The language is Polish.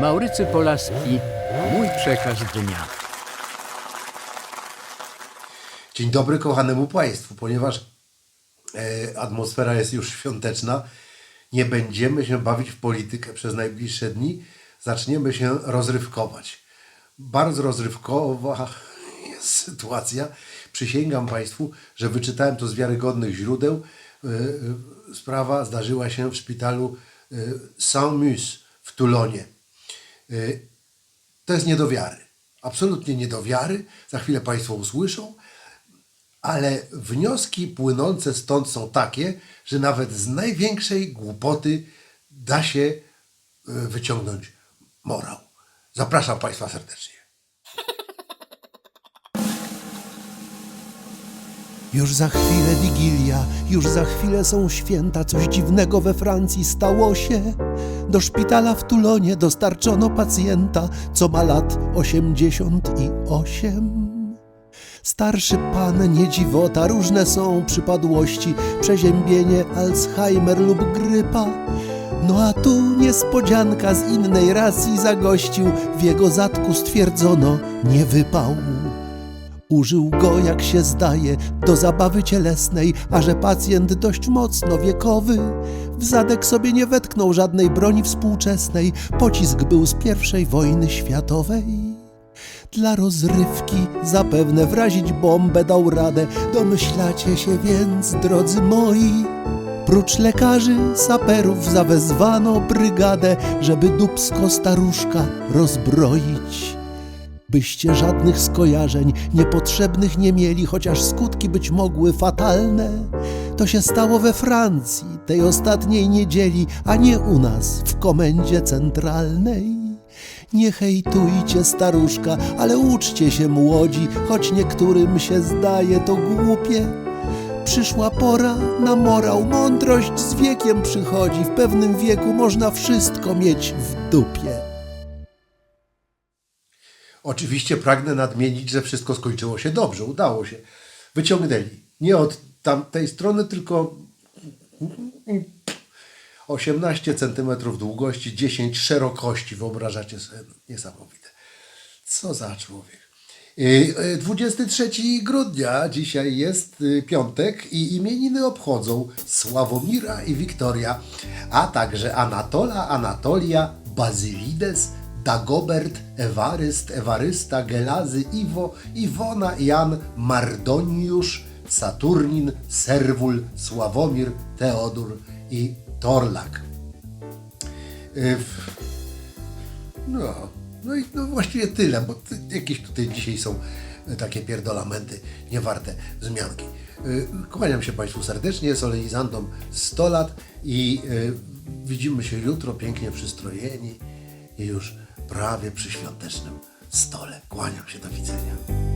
Maurycy Polaski, mój przekaz dnia. Dzień dobry kochanemu Państwu, ponieważ e, atmosfera jest już świąteczna, nie będziemy się bawić w politykę przez najbliższe dni, zaczniemy się rozrywkować. Bardzo rozrywkowa jest sytuacja. Przysięgam Państwu, że wyczytałem to z wiarygodnych źródeł. E, e, Sprawa zdarzyła się w szpitalu e, Saint-Mus w Toulonie. E, To jest nie do wiary. Absolutnie nie do wiary. Za chwilę Państwo usłyszą. Ale wnioski płynące stąd są takie, że nawet z największej głupoty da się y, wyciągnąć morał. Zapraszam Państwa serdecznie. Już za chwilę Wigilia, już za chwilę są święta, coś dziwnego we Francji stało się. Do szpitala w Tulonie dostarczono pacjenta, co ma lat 88. Starszy pan, nie dziwota, różne są przypadłości, przeziębienie, Alzheimer lub grypa. No a tu niespodzianka z innej racji zagościł, w jego zadku stwierdzono nie wypał. Użył go, jak się zdaje, do zabawy cielesnej, a że pacjent dość mocno wiekowy, w zadek sobie nie wetknął żadnej broni współczesnej, pocisk był z pierwszej wojny światowej. Dla rozrywki zapewne wrazić bombę dał radę, domyślacie się więc, drodzy moi. Prócz lekarzy, saperów zawezwano brygadę, żeby dubsko staruszka rozbroić byście żadnych skojarzeń niepotrzebnych nie mieli, chociaż skutki być mogły fatalne. To się stało we Francji tej ostatniej niedzieli, a nie u nas w komendzie centralnej. Nie hejtujcie staruszka, ale uczcie się młodzi, choć niektórym się zdaje to głupie. Przyszła pora na morał, mądrość z wiekiem przychodzi, w pewnym wieku można wszystko mieć w dupie. Oczywiście pragnę nadmienić, że wszystko skończyło się dobrze, udało się. Wyciągnęli. Nie od tamtej strony, tylko 18 cm długości, 10 szerokości. Wyobrażacie sobie? Niesamowite. Co za człowiek. Y, y, 23 grudnia, dzisiaj jest y, piątek i imieniny obchodzą Sławomira i Wiktoria, a także Anatola, Anatolia, Bazylides, Dagobert, Ewaryst, Ewarysta, Gelazy, Iwo, Iwona, Jan, Mardoniusz, Saturnin, Serwul, Sławomir, Teodor i Torlak. Y, no, no i no właściwie tyle, bo jakieś tutaj dzisiaj są e, takie pierdolamenty niewarte wzmianki. Y, Kłaniam się Państwu serdecznie, solenizantom 100 lat i y, widzimy się jutro pięknie przystrojeni już prawie przy świątecznym stole. Kłaniam się, do widzenia.